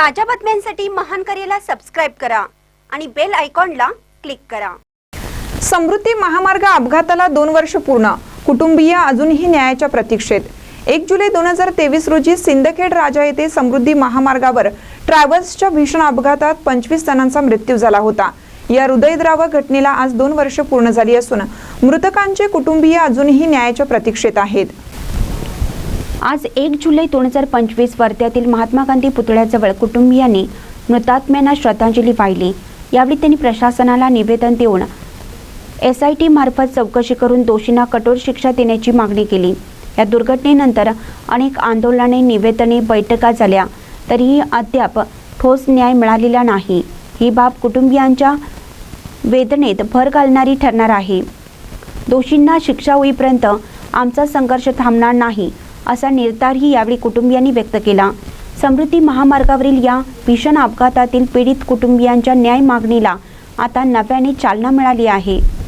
ताज्या बातम्यांसाठी महान करेला सबस्क्राईब करा आणि बेल आयकॉनला क्लिक करा. समृद्धी महामार्ग अपघाताला दोन वर्ष पूर्ण. कुटुंबीय अजूनही न्यायाच्या प्रतीक्षेत. एक जुलै दोन हजार तेवीस रोजी सिंदखेड राजा येथे समृद्धी महामार्गावर ट्रॅव्हल्सच्या भीषण अपघातात पंचवीस जणांचा मृत्यू झाला होता. या हृदयद्रावक घटनेला आज दोन वर्ष पूर्ण झाली असून मृतकांचे कुटुंबीय अजूनही न्यायाच्या प्रतीक्षेत आहेत. आज एक जुलै दोन हजार पंचवीस वर्ध्यातील महात्मा गांधी पुतळ्याजवळ कुटुंबियांनी मृतात्म्यांना श्रद्धांजली वाहिली. यावेळी त्यांनी प्रशासनाला निवेदन देऊन एस आय टी मार्फत चौकशी करून दोषींना कठोर शिक्षा देण्याची मागणी केली. या दुर्घटनेनंतर अनेक आंदोलने निवेदने बैठका झाल्या तरीही अद्याप ठोस न्याय मिळालेला नाही. ही बाब कुटुंबियांच्या वेदनेत भर घालणारी ठरणार आहे. दोषींना शिक्षा होईपर्यंत आमचा संघर्ष थांबणार नाही. असा निर्धारही यावेळी कुटुंबियांनी व्यक्त केला. समृद्धी महामार्गावरील या भीषण अपघातातील पीडित कुटुंबियांच्या न्याय मागणीला आता नव्याने चालना मिळाली आहे.